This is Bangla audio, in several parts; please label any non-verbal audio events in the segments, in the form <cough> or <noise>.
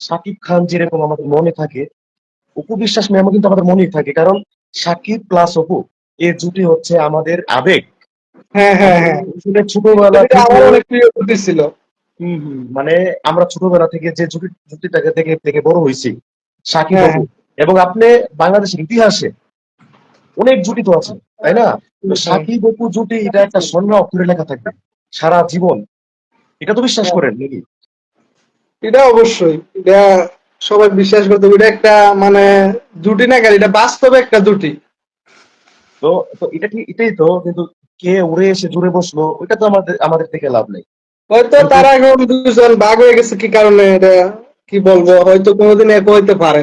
সাকিব খান যেরকম আমাদের মনে থাকে অপু বিশ্বাস ম্যামও কিন্তু আমাদের মনেই থাকে কারণ সাকিব প্লাস অপু এর জুটি হচ্ছে আমাদের আবেগ। হ্যাঁ হ্যাঁ হ্যাঁ। ছোটবেলা অনেক প্রিয় জুটি ছিল। মানে আমরা ছোটবেলা থেকে যে জুটি জুটিটাকে থেকে থেকে বড় হয়েছি সাকিব হ্যাঁ, অপু। এবং আপনি বাংলাদেশের ইতিহাসে অনেক জুটি তো আছে তাই না? তো সাকিব অপু জুটি এটা একটা স্বর্ণ অক্ষরে লেখা থাকবে সারা জীবন। এটা তো বিশ্বাস করেন নাকি? এটা অবশ্যই। এটা সবাই বিশ্বাস করতে। এটা একটা মানে জুটি না কেন? এটা বাস্তবে একটা জুটি তো তো এটা কি এটাই তো কিন্তু কে উড়ে এসে জুড়ে বসল ওইটা তো আমাদের আমাদের থেকে লাভ নেই। হয়তো তারা এখন দুজন ভাগ হয়ে গেছে কি কারণে এটা কি বলব? হয়তো কোনোদিন এক হইতে পারে।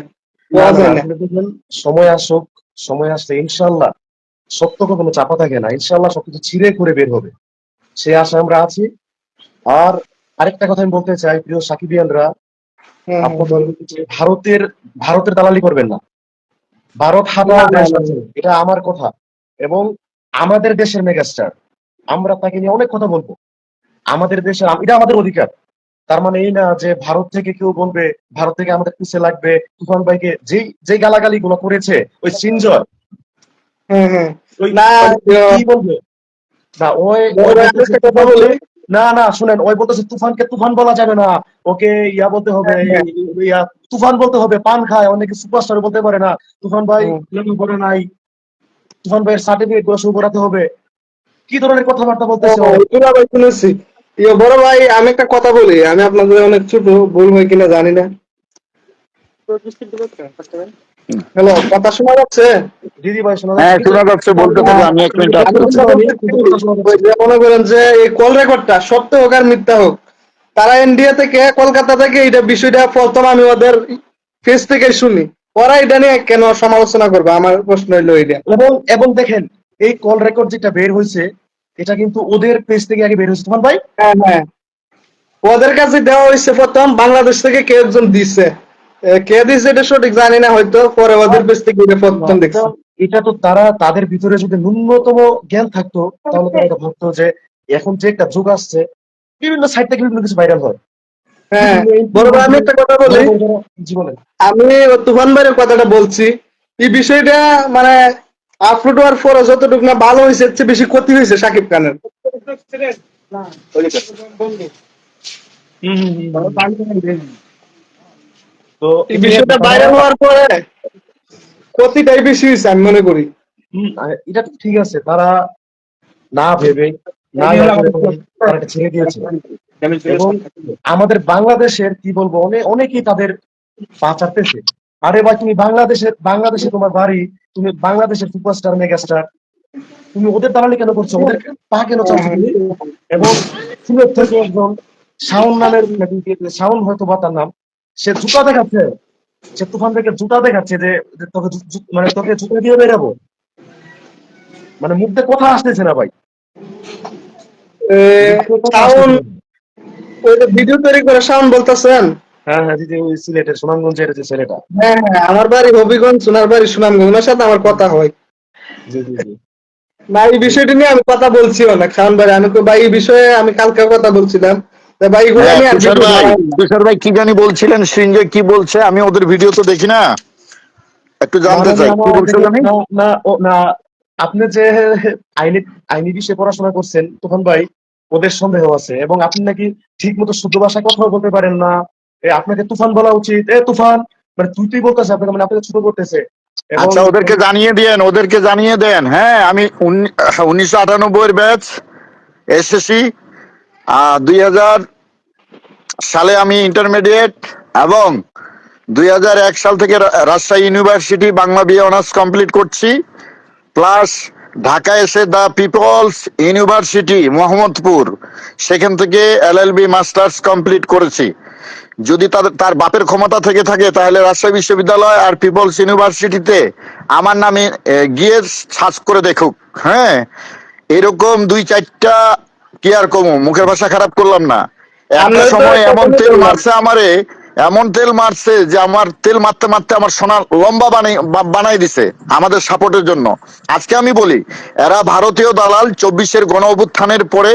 সময় আসুক সময় আসলে ইনশাল্লাহ সত্য কখনো চাপা থাকে না। ইনশাল্লাহ সবকিছু ছিঁড়ে করে বের হবে। সে আশা আমরা আছি আর আরেকটা কথা আমি বলতে চাই প্রিয় সাকিবিয়ানরা হ্যাঁ, ভারতের ভারতের দালালি করবেন না। ভারত হাজার দেশ আছে এটা আমার কথা। এবং আমাদের দেশের মেগাস্টার আমরা তাকে নিয়ে অনেক কথা বলব। আমাদের দেশের এটা আমাদের অধিকার। তার মানে এই না যে ভারত থেকে কেউ বলবে ভারত থেকে আমাদের পিছিয়ে লাগবে তুফান ভাইকে যেই যে গালাগালি গুলো করেছে ওই সিনজয়। হ্যাঁ হ্যাঁ। না, ওই কি বলবে? না ওই কথা বলি। না না শুনেন ওই বলতেছে তুফানকে তুফান বলা যাবে না। ওকে ইয়া বলতে হবে হ্যাঁ, ইয়া তুফান বলতে হবে পান খায় অনেকে সুপারস্টার বলতে পারে না। তুফান ভাই। করে নাই। তুফান ভাইয়ের সার্টিফিকেটগুলো শুরু করাতে হবে। কি ধরনের কথাবার্তা বলতেছে? ভাই শুনেছি। ইয়ে বড় ভাই আমি একটা কথা বলি আমি আপনাদের অনেক ছোট ভুল হয় কিনা জানি না। হ্যালো কথা শোনা যাচ্ছে? দিদি ভাই শোনা হ্যাঁ শোনা যাচ্ছে বলতে থাকো আমি এক মিনিট মনে করেন যে এই কল রেকর্ডটা সত্য হোক আর মিথ্যা হোক তারা ইন্ডিয়া থেকে কলকাতা থেকে এটা বিষয়টা প্রথম আমি ওদের ফেস থেকে শুনি। ওরা এটা নিয়ে কেন সমালোচনা করবে? আমার প্রশ্ন হইল এটা এবং এবং দেখেন এই কল রেকর্ড যেটা বের হয়েছে এটা কিন্তু ওদের পেজ থেকে আগে বের হয়েছে তুফান ভাই? হ্যাঁ হ্যাঁ। ওদের কাছে দেওয়া হয়েছে প্রথম বাংলাদেশ থেকে কেউ একজন দিছে। কে দিছে এটা সঠিক জানি না হয়তো পরে ওদের পেজ থেকে এটা প্রথম দেখছি। এটা তো তারা তাদের ভিতরে যদি ন্যূনতম জ্ঞান থাকতো তাহলে তারা এটা ভাবতো যে এখন যে একটা যুগ আসছে বিভিন্ন সাইট থেকে বিভিন্ন কিছু ভাইরাল হয়। হ্যাঁ বড় ভাই, আমি একটা কথা বলি। আমি তুফান ভাইয়ের কথাটা বলছি। এই বিষয়টা মানে আপলোড হওয়ার পরে যতটুকু না ভালো হয়েছে এর চেয়ে বেশি ক্ষতি হয়েছে সাকিব খানের। তো এই বিষয়টা হওয়ার পরে ক্ষতিটাই বেশি হয়েছে আমি মনে করি। এটা তো ঠিক আছে তারা না ভেবে না ছেড়ে দিয়েছে। এবং আমাদের বাংলাদেশের কি বলব অনেক অনেকেই তাদের পা চাটতেছে আরে ভাই তুমি বাংলাদেশের বাংলাদেশে তোমার বাড়ি তুমি বাংলাদেশের সুপারস্টার মেগাস্টার তুমি ওদের দালালি কেন করছ? ওদের পা কেন চাচ্ছ এবং সিলেট থেকে একজন শাওন নামের শাওন হয়তো বা তার নাম। সে জুতা দেখাচ্ছে সে তুফান থেকে জুতা দেখাচ্ছে যে তোকে মানে তোকে জুতা দিয়ে বেরাবো। মানে মুখ দিয়ে কথা আসতেছে না ভাই। এ, ওই যে ভিডিও তৈরি করে শাওন বলতেছেন? হ্যাঁ হ্যাঁ দিদি ওই সিলেটের সুনামগঞ্জের যে ছেলেটা। হ্যাঁ হ্যাঁ আমার বাড়ি হবিগঞ্জ সোনার বাড়ি সুনামগঞ্জ ওনার সাথে আমার কথা হয়। জি জি জি। না এই বিষয়টি নিয়ে আমি কথা বলছি অনেক শাওন ভাই। আমি তো ভাই এই বিষয়ে আমি কালকে কথা বলছিলাম। তা ভাই এগুলো হ্যাঁ, নিয়ে আর তুষার ভাই তুষার ভাই কি জানি বলছিলেন সৃঞ্জয় কি বলছে আমি ওদের ভিডিও তো দেখি না। একটু জানতে চাই। কি আমার না না আপনি যে আইনি আইনি বিষয়ে পড়াশোনা করছেন তখন ভাই ওদের সন্দেহ আছে এবং আপনি নাকি ঠিক মতো শুদ্ধ ভাষায় কথাও বলতে পারেন না। আপনাকে তুফান বলা উচিত। এ তুফান মানে তুই তুই বলতেছে আপনাকে মানে আপনাকে ছোট করতেছে। এবং- আচ্ছা ওদেরকে জানিয়ে দেন ওদেরকে জানিয়ে দেন। হ্যাঁ আমি উনিশশো আটানব্বই এর ব্যাচ এসএসসি দুই হাজার সালে আমি ইন্টারমিডিয়েট এবং দুই হাজার এক সাল থেকে Rajshahi university Bangla BA honours complete করছি। প্লাস ঢাকা এসে দ্য পিপলস ইউনিভার্সিটি মোহাম্মদপুর, সেখান থেকে এলএলবি মাস্টার্স কমপ্লিট করেছি। যদি তাদের তার বাপের ক্ষমতা থেকে থাকে, তাহলে রাজশাহী বিশ্ববিদ্যালয় আর পিপলস ইউনিভার্সিটিতে আমার নামে গিয়ে সার্চ করে দেখুক। হ্যাঁ এরকম দুই চারটা কি আর কমু? মুখের ভাষা খারাপ করলাম না। একটা সময় এমন তেল মারছে আমারে এমন তেল মারছে যে আমার তেল মারতে মারতে আমার সোনা লম্বা বানাই বানাই দিছে আমাদের সাপোর্টের জন্য। আজকে আমি বলি এরা ভারতীয় দালাল চব্বিশের গণ অভ্যুত্থানের পরে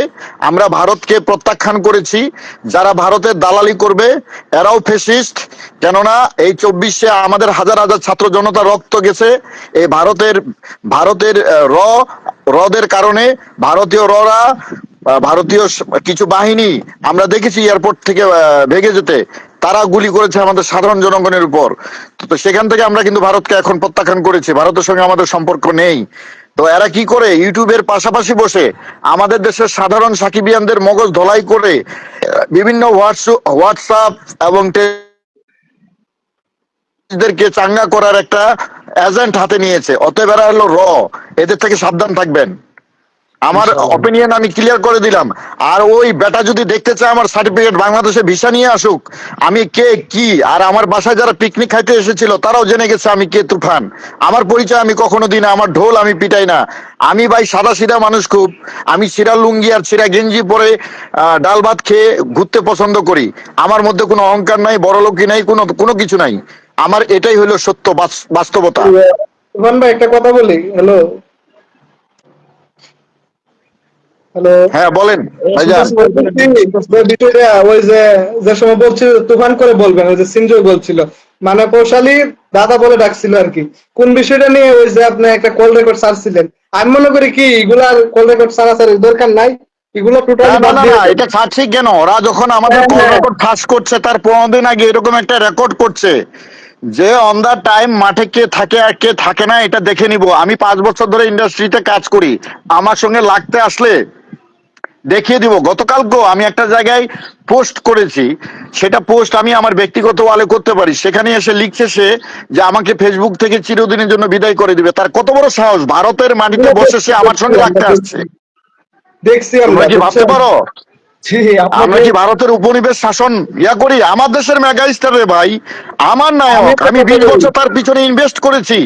আমরা ভারতকে প্রত্যাখ্যান করেছি। যারা ভারতের দালালি করবে এরাও ফেসিস্ট। কেননা এই চব্বিশে আমাদের হাজার হাজার ছাত্র জনতা রক্ত গেছে। এই ভারতের ভারতের র রদের কারণে ভারতীয় ররা ভারতীয় কিছু বাহিনী, আমরা দেখেছি এয়ারপোর্ট থেকে ভেঙে যেতে, তারা গুলি করেছে আমাদের সাধারণ জনগণের উপর। তো- সেখান থেকে আমরা কিন্তু ভারতকে এখন প্রত্যাখ্যান করেছি, ভারতের সঙ্গে আমাদের সম্পর্ক নেই। তো এরা কি করে? ইউটিউবের পাশাপাশি বসে আমাদের দেশের সাধারণ সাকিবিয়ানদের মগজ ধলাই করে বিভিন্ন হোয়াটস- হোয়াটসঅ্যাপ এবং চাঙ্গা করার একটা এজেন্ট হাতে নিয়েছে। অতএব এরা হলো র। এদের থেকে সাবধান থাকবেন। আমার। অপিনিয়ন আমি ক্লিয়ার করে দিলাম। আর ওই বেটা যদি দেখতে চায় আমার সার্টিফিকেট বাংলাদেশে ভিসা নিয়ে আসুক আমি কে কি আর আমার বাসায় যারা পিকনিক খাইতে এসেছিল তারাও জেনে গেছে আমি কে তুফান। আমার পরিচয় আমি কখনো দিই না আমার ঢোল আমি পিটাই না। আমি ভাই সাদা সিধা মানুষ খুব। আমি সিরা লুঙ্গি আর সিরা গেঞ্জি পরে আহ, ডাল ভাত খেয়ে ঘুরতে পছন্দ করি। আমার মধ্যে কোনো অহংকার নাই বড় লোকি নাই কোনো কোনো কিছু নাই। আমার এটাই হলো সত্য বাস্তবতা। তুফান ভাই একটা কথা বলি। হ্যালো হ্যালো হ্যাঁ বলেন ভাইজান। বিষয়টা ওই যে যে সময় বলছিল তুফান করে বলবেন ওই যে সিনজয় বলছিল। মানে কৌশালী দাদা বলে ডাকছিল আর কি। কোন বিষয়টা নিয়ে ওই যে আপনি একটা কল রেকর্ড ছাড়ছিলেন আমি মনে করি কি এগুলার কল রেকর্ড দরকার নাই। এগুলো টোটালি বাদ দিয়ে এটা ছাড়ছি কেন? ওরা যখন আমাদের হ্যাঁ, কল হ্যাঁ। রেকর্ড ফাঁস করছে তার পনেরো দিন আগে এরকম একটা রেকর্ড করছে যে অন দা টাইম মাঠে কে থাকে আর কে থাকে না এটা দেখে নিব। আমি পাঁচ বছর ধরে ইন্ডাস্ট্রিতে কাজ করি। আমার সঙ্গে লাগতে আসলে দেখিয়ে দিব। গতকালকেও আমি একটা জায়গায় পোস্ট করেছি। সেটা পোস্ট আমি আমার ব্যক্তিগত ওয়ালে করতে পারি। সেখানে এসে লিখছে সে যে আমাকে ফেসবুক থেকে চিরদিনের জন্য বিদায় করে দিবে। তার কত বড় সাহস? ভারতের মাটিতে বসে সে আমার সঙ্গে লাগতে আসছে। দেখছি আমরা কি ভাবতে পারো? আমরা কি ভারতের উপনিবেশ শাসন ইয়া করি? আমার দেশের মেগা স্টার রে ভাই আমার আমি বিশ বছর তার পিছনে ইনভেস্ট করেছি।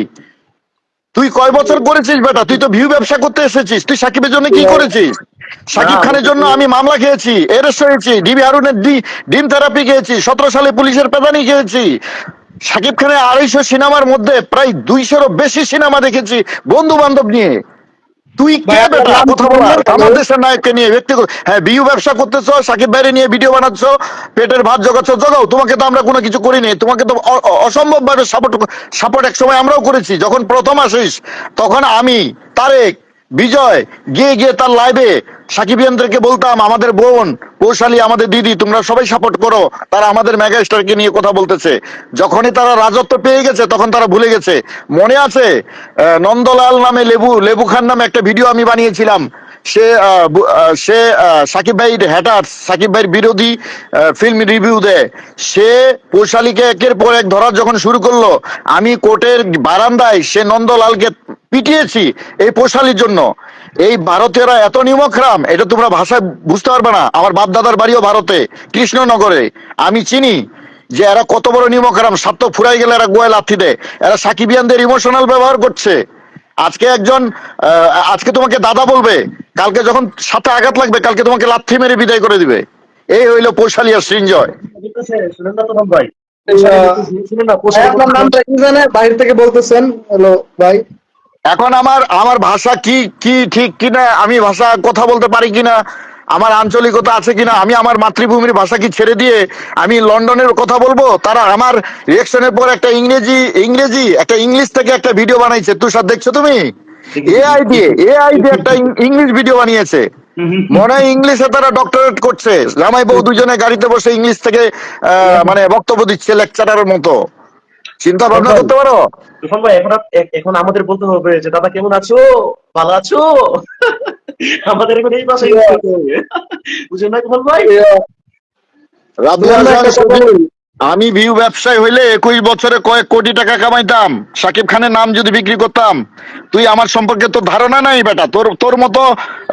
তুই কয় বছর করেছিস বেটা? তুই তো ভিউ ব্যবসা করতে এসেছিস। তুই সাকিবের জন্য কি করেছিস? সাকিব খানের জন্য আমি মামলা খেয়েছি এরেস্ট হয়েছি ডিবি হারুনের ডিম থেরাপি খেয়েছি সতেরো সালে পুলিশের পেদানি খেয়েছি। সাকিব খানের আড়াইশো সিনেমার মধ্যে প্রায় দুইশোরও বেশি সিনেমা দেখেছি বন্ধু বান্ধব নিয়ে। তুই কে বেটা? কথা বলার আমার দেশের নায়ককে নিয়ে ব্যক্তিগত হ্যাঁ বিউ ব্যবসা করতেছো সাকিব ভাইরে নিয়ে ভিডিও বানাচ্ছ পেটের ভাত জোগাচ্ছ জগাও। তোমাকে তো আমরা কোনো কিছু করিনি। তোমাকে তো অসম্ভব ভাবে সাপোর্ট সাপোর্ট এক সময় আমরাও করেছি। যখন প্রথম আসিস তখন আমি তারেক বিজয়, গিয়ে গিয়ে তার লাইভে সাকিব সাকিবিয়ানদেরকে বলতাম, আমাদের বোন, কৌশালী আমাদের দিদি, তোমরা সবাই সাপোর্ট করো। তারা আমাদের মেগা স্টারকে নিয়ে কথা বলতেছে। যখনই তারা রাজত্ব পেয়ে গেছে, তখন তারা ভুলে গেছে। মনে আছে নন্দলাল নামে লেবু লেবু খান নামে একটা ভিডিও আমি বানিয়েছিলাম। সে সে সাকিব ভাইয়ের হ্যাটার সাকিব ভাইয়ের বিরোধী ফিল্ম রিভিউ দেয় সে পৌশালীকে একের পর এক ধরার যখন শুরু করল, আমি কোর্টের বারান্দায় সে নন্দলালকে পিটিয়েছি এই পৌশালীর জন্য। এই ভারতীয়রা এত নিমখরাম এটা তোমরা ভাষায় বুঝতে পারবে না। আমার বাপ দাদার বাড়িও ভারতে, কৃষ্ণনগরে। আমি চিনি যে এরা কত বড় নিমখরাম স্বার্থ ফুরাই গেলে এরা গোয়ায় লাথি দেয়। এরা সাকিবিয়ানদের ইমোশনাল ব্যবহার করছে। আজকে একজন আজকে তোমাকে দাদা বলবে কালকে যখন সাথে আঘাত লাগবে কালকে তোমাকে লাথি মেরে বিদায় করে দিবে। এই হইল সৃঞ্জয়। নামটা কি জানে বাইরে থেকে বলতেছেন হ্যালো ভাই। এখন আমার আমার ভাষা কি কি ঠিক কিনা আমি ভাষা কথা বলতে পারি কিনা আমার আঞ্চলিকতা আছে কিনা আমি আমার মাতৃভূমির ভাষা কি ছেড়ে দিয়ে আমি লন্ডনের কথা বলব? তারা আমার রিয়েকশনের পর একটা ইংরেজি ইংরেজি একটা ইংলিশ থেকে একটা ভিডিও বানাইছে। তুষার দেখছ তুমি? এআই দিয়ে এআই দিয়ে একটা <laughs> ইংলিশ ভিডিও বানিয়েছে। মনে হয় ইংলিশে তারা ডক্টরেট করছে। জামাই বউ দুজনে গাড়িতে বসে ইংলিশ থেকে মানে বক্তব্য দিচ্ছে লেকচারারের মতো। চিন্তা ভাবনা করতে পারো? তুফান ভাই এখন এখন আমাদের বলতে হবে যে দাদা কেমন আছো? ভালো আছো? <laughs> আমাদের এখন এই হবে। <laughs> বুঝলেন না তুফান ভাই? আমি ভিউ ব্যবসায় হইলে একুশ বছরে কয়েক কোটি টাকা কামাইতাম। সাকিব খানের নাম যদি বিক্রি করতাম, তুই আমার সম্পর্কে তোর ধারণা নাই বেটা। তোর তোর মতো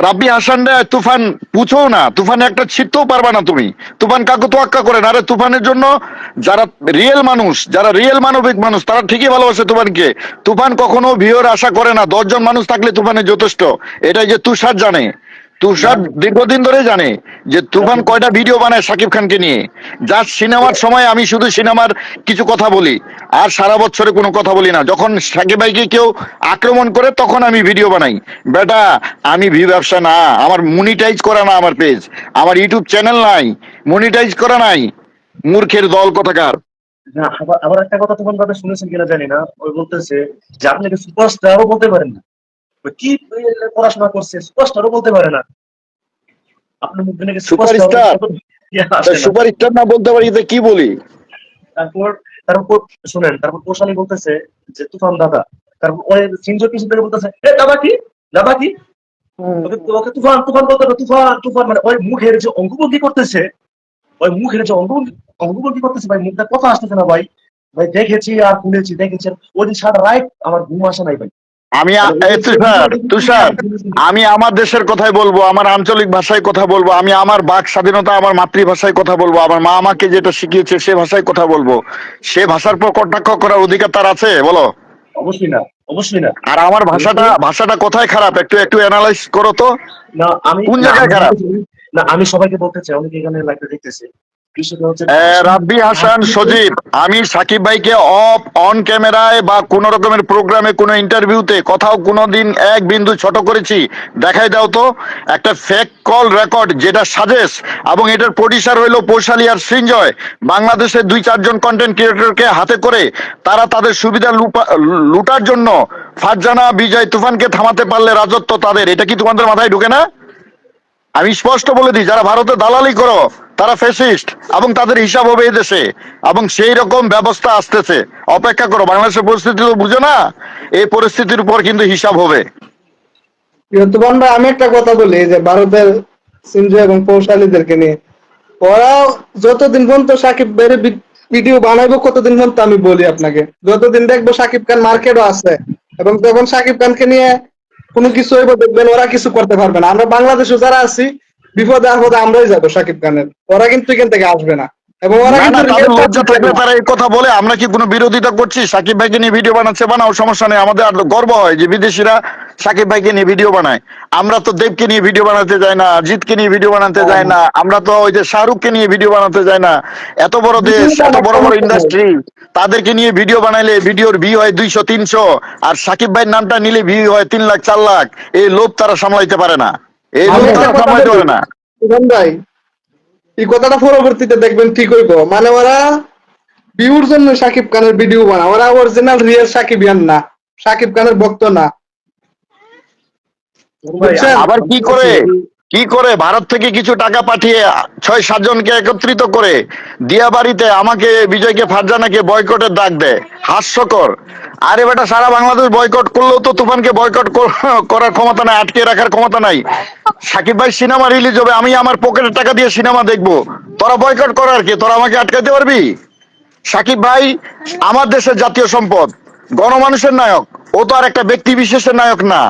রাব্বি হাসান তুফান পুছো না। তুফানে একটা ছিটতেও পারবা না তুমি। তুফান কাকু তো আক্কা করে না। আরে তুফানের জন্য যারা রিয়েল মানুষ, যারা রিয়েল মানবিক মানুষ, তারা ঠিকই ভালোবাসে তুফানকে। তুফান কখনো ভিউর আশা করে না। দশজন মানুষ থাকলে তুফানের যথেষ্ট। এটাই যে তুষার জানে। তুষার দীর্ঘদিন ধরে জানে যে তুফান কয়টা ভিডিও বানায় সাকিব খানকে নিয়ে। যার সিনেমার সময় আমি শুধু সিনেমার কিছু কথা বলি আর সারা বছরে কোনো কথা বলি না। যখন সাকিব ভাইকে কেউ আক্রমণ করে তখন আমি ভিডিও বানাই। বেটা আমি ভি ব্যবসা না আমার মনিটাইজ করা না আমার পেজ আমার ইউটিউব চ্যানেল নাই মনিটাইজ করা নাই। মূর্খের দল কথাকার? আবার একটা কথা তোমার কথা শুনেছেন কিনা জানি না। ওই বলতেছে যে আপনি সুপারস্টারও বলতে পারেন না? কি পড়াশোনা করছে? সুপারস্টারও বলতে পারে না। আপনার মুখ নাকি Superstar? সুপার স্টার না? বলতে পারি কি বলি? তারপর তারপর শুনেন তারপর কোশালি বলতেছে যে তুফান দাদা তারপর ওই পিছন থেকে বলতেছে এ দাদা কি? দাদা কি? ওকে তুফান তুফান বলতে তুফান তুফান মানে ওই মুখের যে অঙ্গভঙ্গি করতেছে ওই মুখের যে অঙ্গভঙ্গি অঙ্গভঙ্গি করতেছে ভাই মুখটা কথা আসতেছে না ভাই। ভাই দেখেছি আর শুনেছি দেখেছি ওই দিন সারা রাত আমার ঘুম আসে নাই ভাই। আমি আ- তুষার তুষার আমি আমার দেশের কথাই বলব আমার আঞ্চলিক ভাষায় কথা বলব আমি আমার বাক স্বাধীনতা আমার মাতৃভাষায় কথা বলব আমার মা আমাকে যেটা শিখিয়েছে সে ভাষায় কথা বলব। সে ভাষার পর কটাক্ষ করার অধিকার তার আছে বলো? অবশ্যই না অবশ্যই না। আর আমার ভাষাটা ভাষাটা কোথায় খারাপ? একটু একটু অ্যানালাইজ করো তো। না আমি কোন জায়গায় খারাপ? না আমি সবাইকে বলতে চাই অনেকে এখানে লাইভে দেখতেছে। রাব্বি হাসান সজীব আমি সাকিব ভাইকে অফ অন ক্যামেরায় বা কোন রকমের প্রোগ্রামে কোনো ইন্টারভিউতে কোথাও কোনোদিন এক বিন্দু ছোট করেছি। দেখাই দাও তো একটা ফেক কল রেকর্ড যেটা সাজেস এবং এটার প্রডিউসার হইল পৌশালী আর সৃঞ্জয়। বাংলাদেশের দুই চারজন কন্টেন্ট ক্রিয়েটরকে হাতে করে তারা তাদের সুবিধা লুটার জন্য ফারজানা বিজয় তুফানকে থামাতে পারলে রাজত্ব তাদের। এটা কি তোমাদের মাথায় ঢুকে না? আমি স্পষ্ট বলে দিই যারা ভারতে দালালি করো তারা ফেসিস্ট এবং তাদের হিসাব হবে দেশে। এবং সেই রকম ব্যবস্থা আসতেছে। অপেক্ষা করো, বাংলাদেশের পরিস্থিতি তো বুঝো না, এই পরিস্থিতির উপর কিন্তু হিসাব হবে। আমি একটা কথা বলি, যে ভারতের সিন্ধু এবং পৌশালীদেরকে নিয়ে। ওরা যতদিন পর্যন্ত সাকিব ভাইয়ের ভিডিও বানাইবো, কতদিন পর্যন্ত আমি বলি আপনাকে। যতদিন দেখব সাকিব খান মার্কেটও আছে, এবং তখন সাকিব খানকে নিয়ে কোনো কিছু হইব, দেখবেন ওরা কিছু করতে পারবে না। আমরা বাংলাদেশে যারা আছি বিপদে আপদে আমরাই যাব সাকিব খানের। ওরা কিন্তু এখান থেকে আসবে না। এবং ওরা কিন্তু না। তারা এই কথা বলে আমরা কি কোনো বিরোধিতা করছি? সাকিব ভাইকে নিয়ে ভিডিও বানাচ্ছে বানাও সমস্যা নেই আমাদের আর গর্ব হয় যে বিদেশিরা সাকিব ভাইকে নিয়ে ভিডিও বানায়। আমরা তো দেবকে নিয়ে ভিডিও বানাতে যাই না জিতকে নিয়ে ভিডিও বানাতে যাই না আমরা তো ওই যে শাহরুখকে নিয়ে ভিডিও বানাতে যাই না। এত বড় দেশ এত বড় বড় ইন্ডাস্ট্রি তাদেরকে নিয়ে ভিডিও বানাইলে ভিডিওর ভিউ হয় দুইশো তিনশো আর সাকিব ভাইয়ের নামটা নিলে ভিউ হয় তিন লাখ চার লাখ। এই লোভ তারা সামলাইতে পারে না। এই না। ভাই কথাটা পরবর্তীতে দেখবেন ঠিক হইব। মানে ওরা বিউর জন্য সাকিব খানের ভিডিও বানা ওরা অরিজিনাল রিয়েল সাকিবিয়ান না সাকিব খানের ভক্ত না? আবার কি করে? কি করে ভারত থেকে কিছু টাকা পাঠিয়ে ছয় সাতজনকে একত্রিত করে দিয়া বাড়িতে আমাকে, বিজয়কে, ফারজানাকে বয়কটের ডাক দেয়? হাস্যকর। আরে বেটা, সারা বাংলাদেশ বয়কট করলেও তো তুফানকে বয়কট করার ক্ষমতা নাই আটকে রাখার ক্ষমতা নাই। সাকিব ভাই সিনেমা রিলিজ হবে, আমি আমার পকেটের টাকা দিয়ে সিনেমা দেখব। তোরা বয়কট করার কি? তোরা আমাকে আটকাইতে পারবি? সাকিব ভাই, আমার দেশের জাতীয় সম্পদ, গণমানুষের নায়ক, ও তো আর একটা ব্যক্তি বিশেষের নায়ক না।